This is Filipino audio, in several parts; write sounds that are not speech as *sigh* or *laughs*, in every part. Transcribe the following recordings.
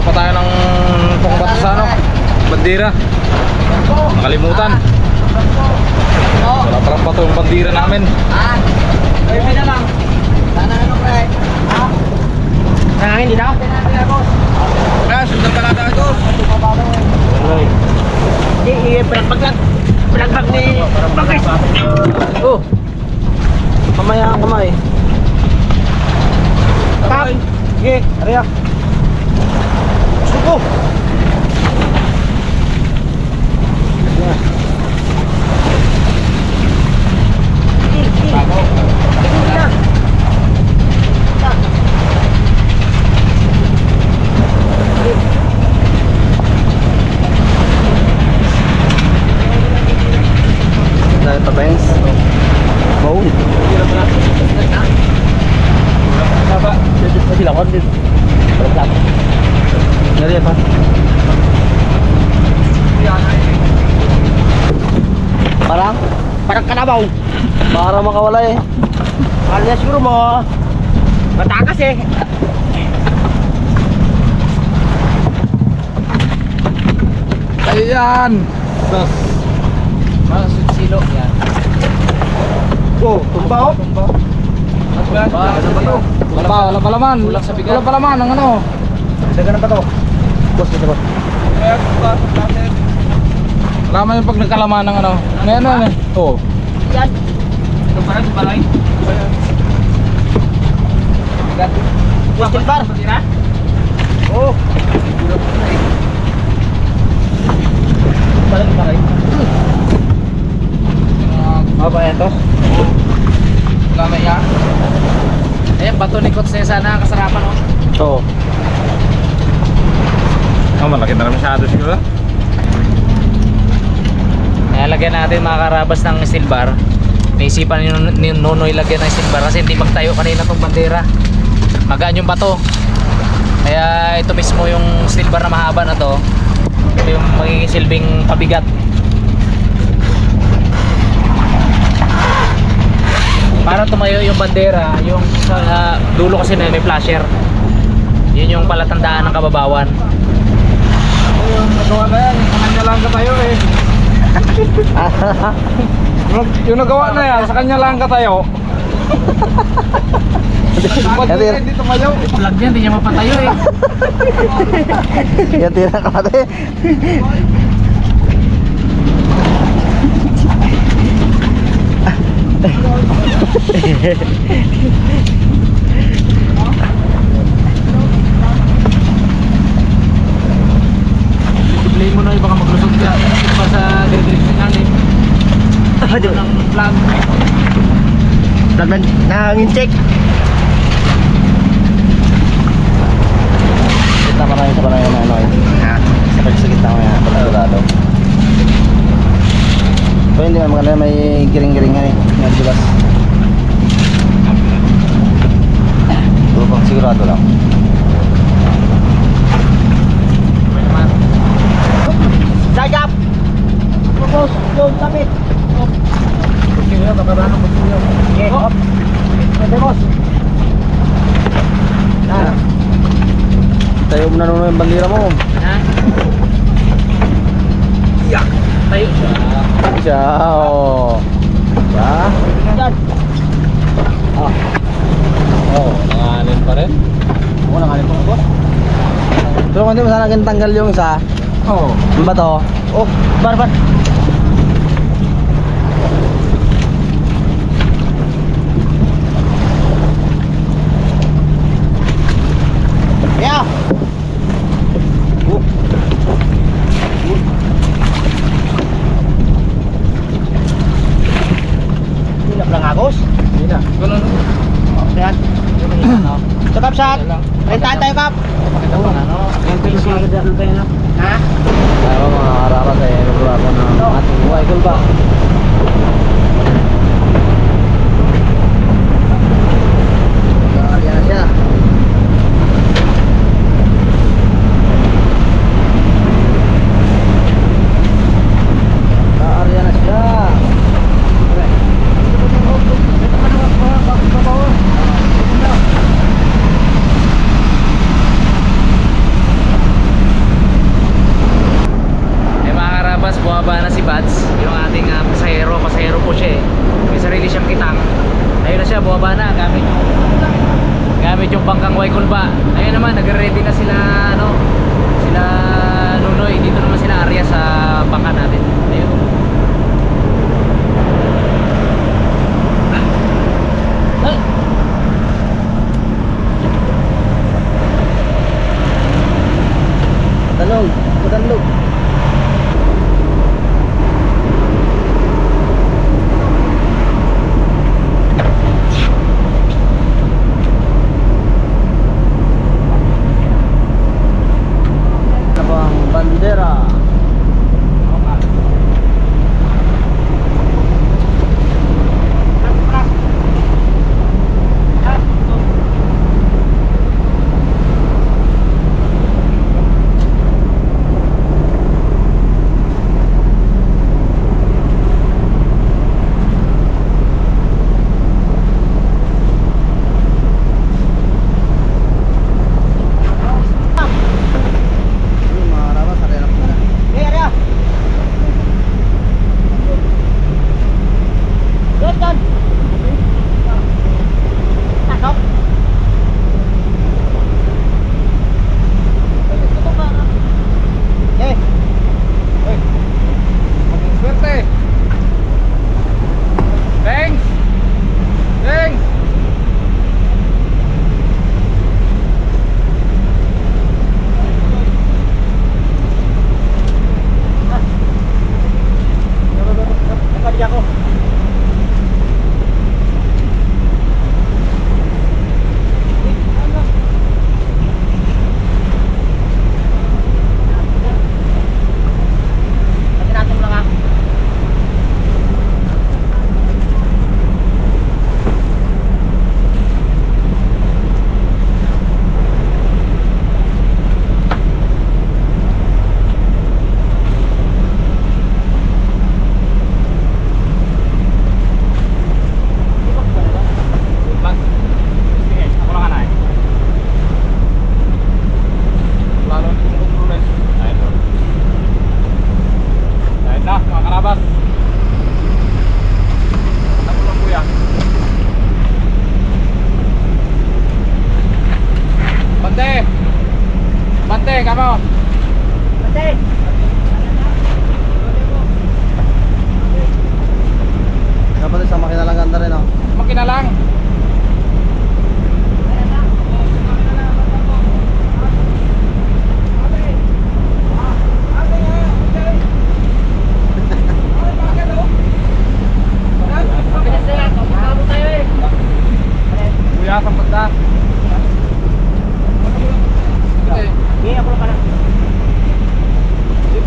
Gawa pa tayo ng pangbato sa ano? Bandira. Nakalimutan. Wala palang bato yung bandira namin. Nangangin dito? Kaya, sundan ka natin ito. Hindi, pinagpag lang. Pinagpag ni Bagay. Oh. Mamaya ang kamay. Kap. Sige, ariya. Suko. Dahil pa Benz. Baul. Sila ko din. Dari pa. Parang Parang kanabaw. Para makawala eh. Ano na siguro mo? Matakas eh. Ayan. Sus. Masud silo yan. Oh, tumba oh. Wala pa, wala pa laman. Wala pa laman ang ano. Dagan na ba to? Boss, dito boss. Laman yung pag nagkalaman ng ano. Ano yan ano? Oo. Yan. Ito pa rin, balay. Whistle bar. Oh. Balik pa rin. Apa ya tos? Lamay yan. Ayan, bato ni Coach na sana kasarapan oh. Oo. Oh, malaki na rin masyado siguro. Nalagyan natin mga karabas ng steel bar. Naisipan ni, ni Nonoy lagyan ng steel bar kasi hindi magtayo kanina tong bandera. Magaan yung bato. Kaya ito mismo yung steel bar na mahaba na to. Ito yung magiging silbing pabigat. Para tumayo yung bandera, yung sa dulo kasi na may flasher. Yun yung palatandaan ng kababawan. Yung nagawa na yan, kanya lang katayo eh. *laughs* yung, nagawa na yan, sa kanya lang katayo. *laughs* Ba't Yan, hindi tumayo? Vlog yan, hindi niya mapatayo eh. Yan tira ka pati. Play mo na yung baka maglusot ka. Pa sa direction natin. Aduh. Ng vlog. Dagan nangin check. Kita marami sa panay na ano eh. Ha. Sa pagsigit mo yan, pagsigurado. Pero hindi naman maganda may giring-giringan eh. Nga dulas. Puro pang sigurado lang. Sajap. Boss, yung tapit. Sige, mo po yun. Okay. Hop. Pwede boss. Ah. Tayo mo na nung yung bandira mo. Ha? Tayo siya. Oh. Ba? Yan. Ah. Oo, oh, nanganin pa rin. Ako na kanin po boss. Pero kung di mo sana tanggal yung isa, Oo. ano ba to? Oh, bar bar. Dapat sa makina lang ganda rin oh. Makina lang. Kuya, sampagda. Hindi, ako lang ka na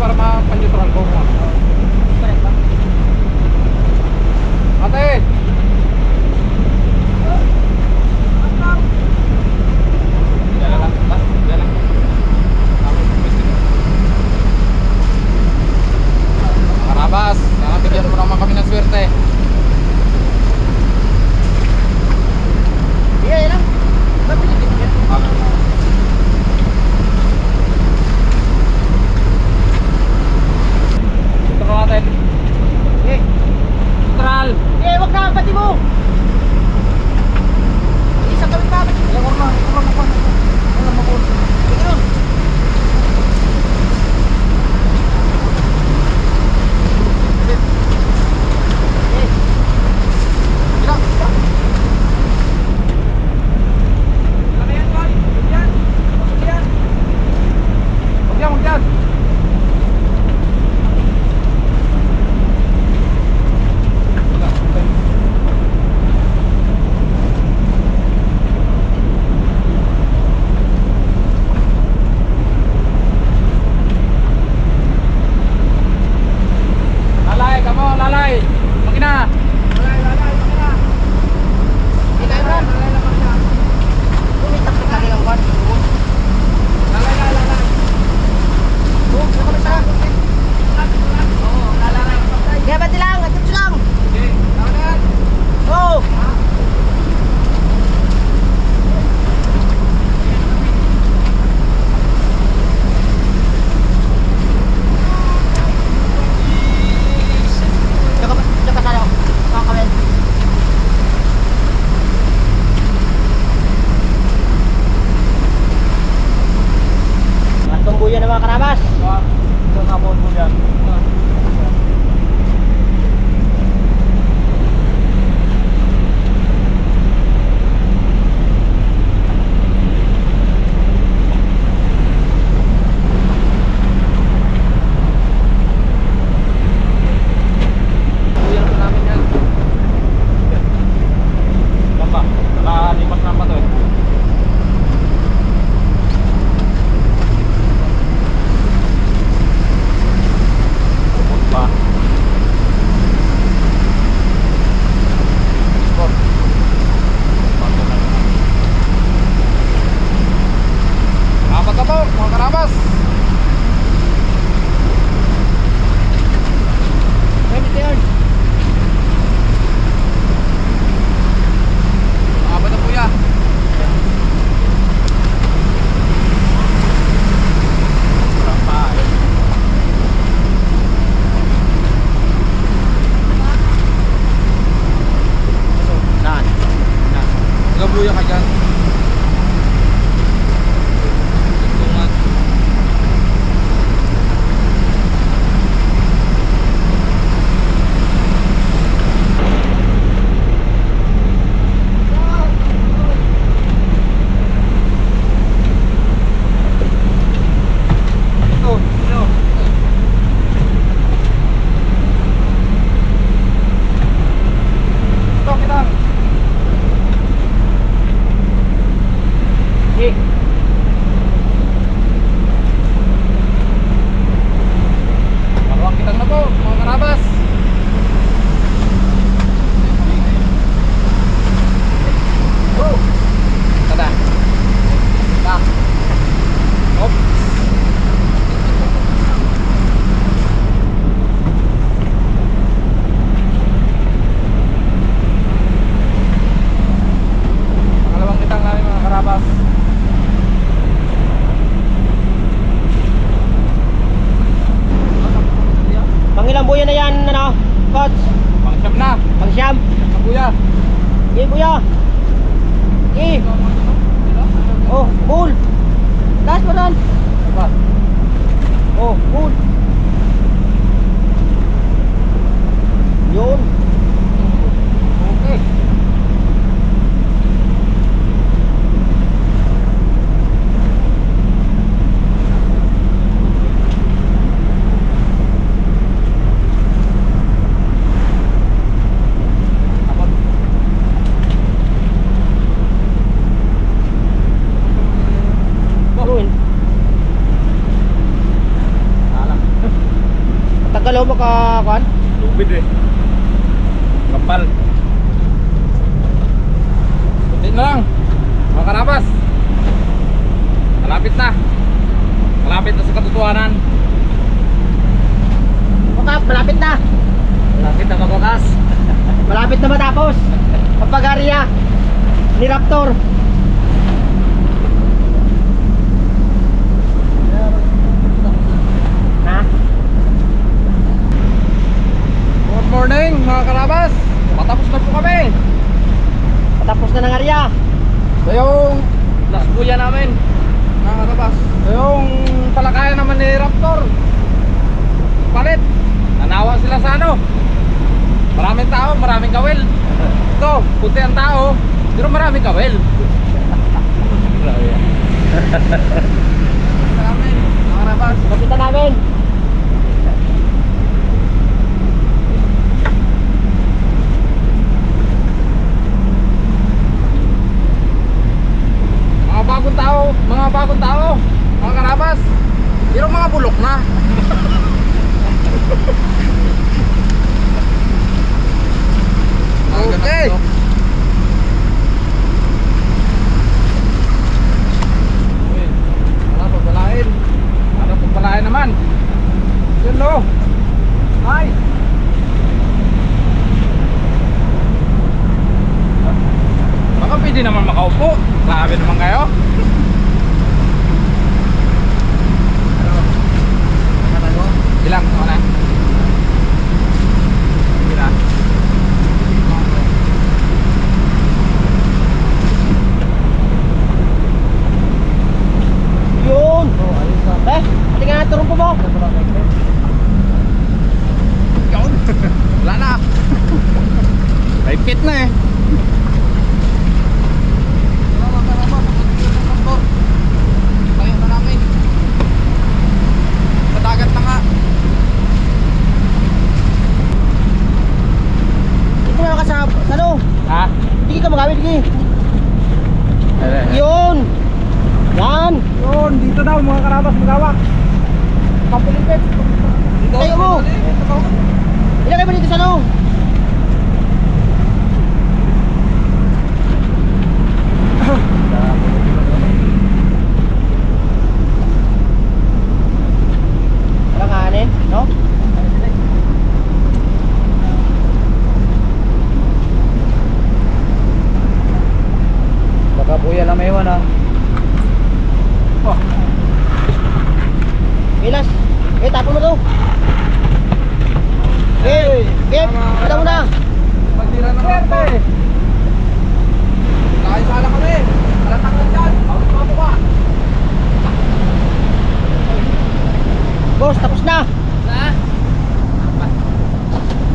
para mapanutral ko. Correct? Ate! Ilang buya na yan, ano, coach? Pangsyam na. Pangsyam? Pangsyam buya. Sige, buya. Sige. Oh, bull. Taas mo doon. Oh, bull. Yun. Tagal mo ka kan? Lupid eh. Kapal. Kunti na lang. Mga karabas. Malapit na. Malapit na sa katotohanan. Baka malapit na. Malapit na magwakas. Malapit na matapos. Kapag-arya ni Raptor. Morning mga karabas. Matapos na po kami. Patapos na ng arya. So yung Last buya namin. mga karabas. So yung talakayan naman ni Raptor. Palit. Nanawa sila sa ano. Maraming tao, maraming kawil. Ito, puti ang tao, pero maraming kawil. *laughs* Maraming, mga karabas. Kapita namin. Mga bagong tao, mga bagong tao, mga karabas. Pero mga bulok na. okay. Wala pagbalain. Ano pagbalain naman? Yun no. Ay. Baka pwede naman makaupo. Grabe naman kayo. Ilang? Ano na? Ilang? Yun. Eh, tingnan natin turun po mo. Yun. Wala na. May pit na eh. Tayo na namin. Sa dagat na nga. Ito na ka sa, sa ano? Ha? Magawin, sige. Yun. Yan. Yun, dito daw mga karabas magawak. Kapulipit. Tayo mo. Ilagay mo dito sa ano? Alanganin, no? Buya na may iwan ha. Oh, Ilas. Eh, tapon mo to. Eh, Gep, kita mo na. pagtira na natin. Nakisala kami. Alatang na dyan. Bawit mga buka. Boss, tapos na. Na?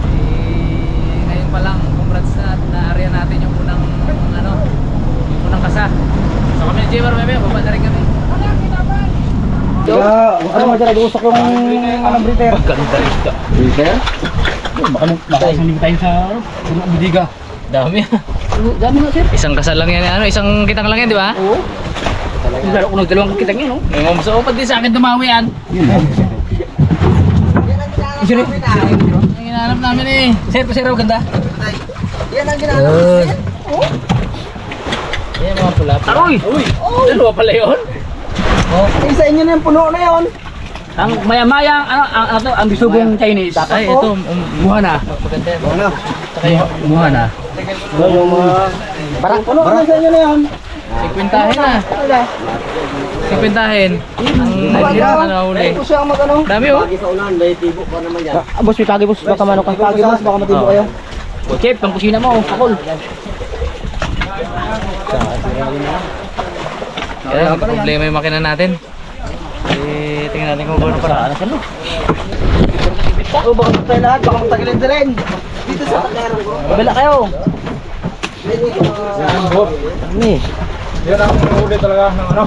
Eh, ngayon pa lang, congrats na na-area natin yung unang, ano, yung unang kasa. So kami ni Jimmer, may baba na rin kami. Kaya, ano mo dyan, nag-uusok yung anong breeder. Maganda ito. Breeder? Baka isang tayo sa ano, budiga. Dami. Dami nga sir. Isang kasal lang yan, ano, isang kitang lang yan, di ba? Oo. Lalo ko nagdalawang kitang yun, no? May mamso, pati di sa akin tumawi yan. Isa rin. Ang hinahanap namin eh. Sir, sir, ang ganda. Yan ang ginagawa. Yan mga pula. Aroy! Uy! Dalawa pala yun. Isa inyo na yung puno na yun. Ang maya-maya, ano, ang, ano to, ang bisubong Chinese. Ay, ito. Um, Buha na. Na. Saka yung Buha na. Barak, puno na sa inyo na yun. sikwintahin na. Sikwintahin. Ang ang ano huli. Ito siya ang mag-ano. Dami oh. Ah, boss, may kagi boss, baka mano ka. Kagi boss, baka matino kayo. Chef, pang kusina mo. Pakol. Kaya problema yung makina natin. Eh, natin kung paano para. Ano? Oh, baka magtayo lahat, baka magtagilin din rin. Dito sa takero ko. Kabila kayo. Ano Yan ang huli talaga ng ano.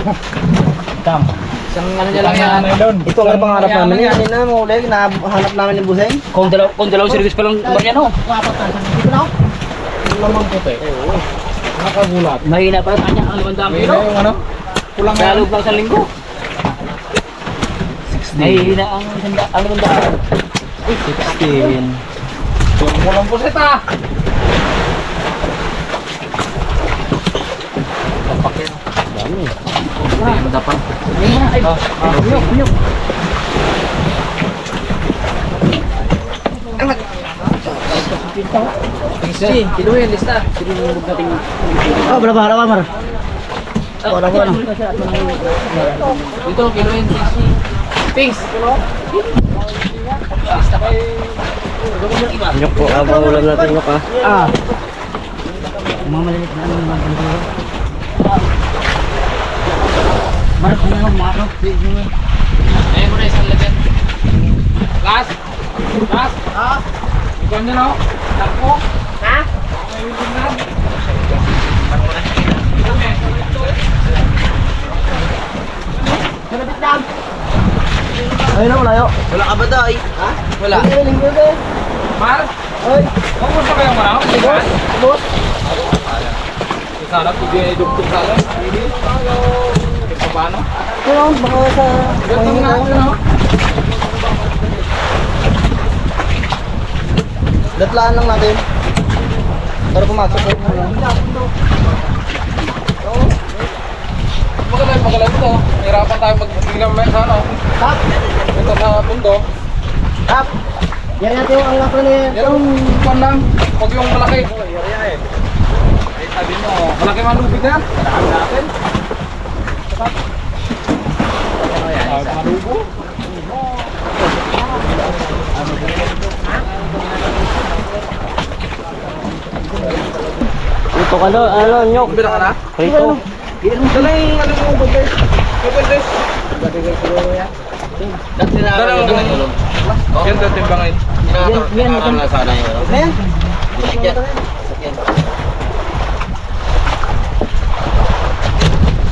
Tam. Isang ano niya lang yan. Ano? Ito ang pangarap namin. Yan na mo ulit, nahanap namin yung buseng. Kung dalaw kung dalawang service pa lang ba yan oh. Dito na ako. Lamang puti. Nakagulat. Mahina pa kanya ang 500 May kilo. yung ano? Kulang loob lang sa linggo. Mahina ang sanda ang 500. 16. Kulang pusit ah. Dami. Hindi, madapang. Ayun na, ay. Nyok, nyok. Si, kinuhin, lista. Sinulog natin. Oh, berapa harapan, Mar? Wala ko ano. Dito, kinuhin. Pings. Nyok po, apa ulam natin nyok ah. Ah. Mga maliit na ano mga. Marap na lang mga ano. Ayun mo na isang lagyan. Last. Last. Ah. Ikaw nyo no? Takpo. Ha? May wiling na. Ayun na, wala yun. Wala ka ba daw? Ha? Wala. Hindi, linggo ka. Mar. Ay, Kung gusto kayong marami. boss, boss. Sana pwede ay dugtong sana. Ito paano? Ano, baka sa... Ganito nga. Ano? Datlaan lang natin. Para pumasok ko. Magalan, magalan ito. Hirapan tayo mag-booking ng sa ano. Tap! Ito sa mundo. Tap! Yan natin yung angak na yan. Yan kwan lang. Huwag yung malaki. Eh, sabi mo, malaki man lubid na yan. Kailangan natin. Ay, malubo. Ito ka daw, ano, nyok. Bila ka na? Prito. Dalang ano mo, bundes. Bundes. Dalang ano. Yan daw timbangin. Yan, yan. na sana yun. Ayan.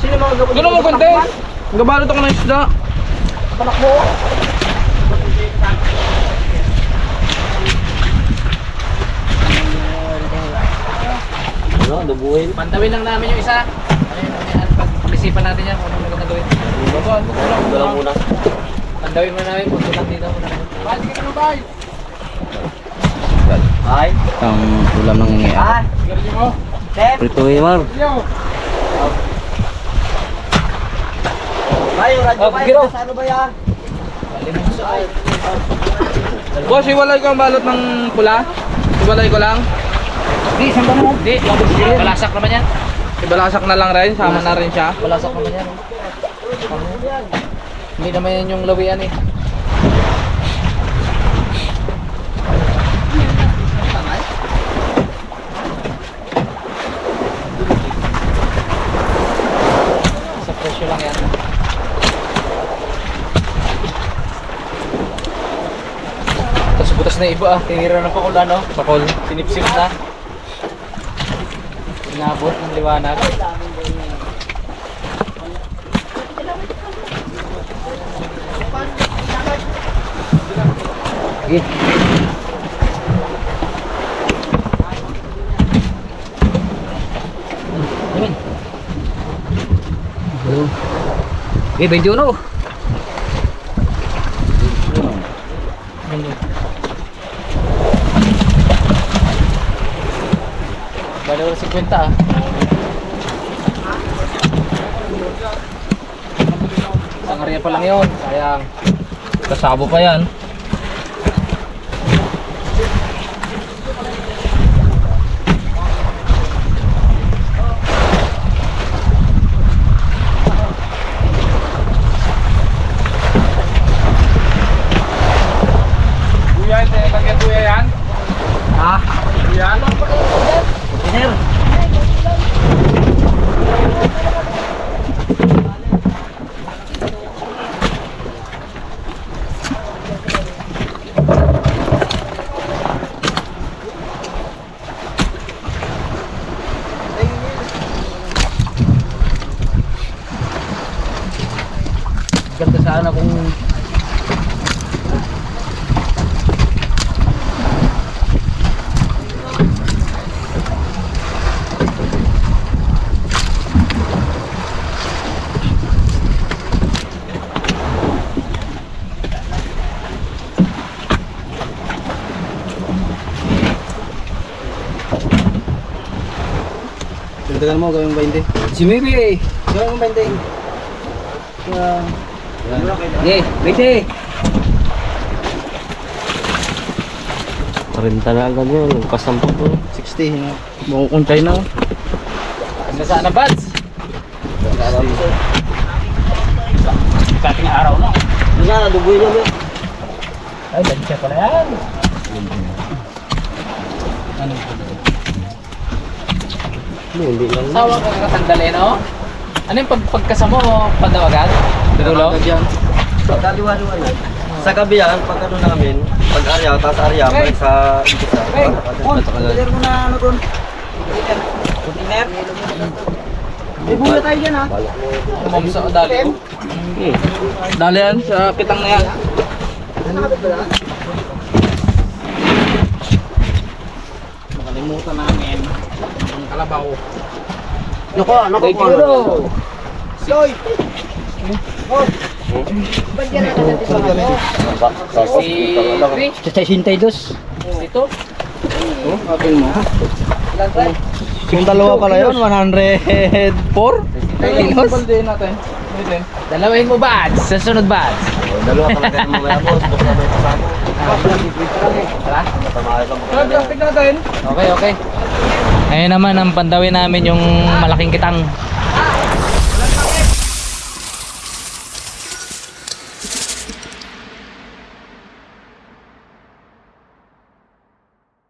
Sino mga gabon? Ganun mo konti. Gabalot ako ng isda. Panakbo. Ano, dubuhin. Pantawin lang namin yung isa. Ano yun, ano yan, pag- pag-isipan natin yan kung ano maganda gawin. Dalang muna. Pantawin mo namin tulang dito muna. Bye, sige na bye. Ay. Ang ulam ng Ah. Galing mo. Chef. Prituhin mar. Yo. Ay, yung radyo Ah, yun. Sa ano ba yan? Boss, iwalay ko ang balot ng pula. Iwalay ko lang. Di, saan ba naman? Hindi, balasak naman yan. Ibalasak na lang rin. Sama na rin siya. Balasak naman yan. Hindi naman yan yung lawian eh. Sa presyo lang yan. Tapos butas na iba ah. Tinira na pakul ano. Pakul. Sinipsip na. Inabot ng liwanag. Sige. Eh, 21. Bali wala 50 ah. Isang area pa lang yun. Sayang. Kasabo pa yan. Kuya, hindi lagyan kuya yan. Ha? Kuya. Engineer. sana kung Dagdagan mo, gawin mo 20. si Mimi eh. Gawin mo 20. Uh, Sige, pwede. 30 na agad yun. Lagpas ng po. 60. yun. Buong kong China. oh. Ano sana, Bads? Kating araw na. Ano na, dugoy niya mo. Ay, lansya pala yan. Hindi lang. Sawa ka kakatanggal eh, no? Ano yung pag pagkasamo mo, padawagan? Dulo? Dyan. Kaliwa-liwa na. Sa gabi yan, pag ano namin, pag arya, tapos arya, balik sa umpisa. Hey, Paul, container mo na ano doon. Container. May bula tayo dyan ha. Mom sa dali ko. Dali yan sa pitang na yan. Nakalimutan namin ang kalabaw. Nako, nako Thank po. you, bro. Soy! Si Chris, Sa 62. dito. Akin mo. Yung dalawa pala yun, 104? Kilos? Balde natin. Natin. Dalawahin mo, Bads. Sa sunod, Bads. Dalawa talaga yung mga boss. Boss na may kasama. Tara. Tamahan lang. Sir, plastic natin. Okay, okay. Ngayon naman, ang pandawin namin yung malaking kitang.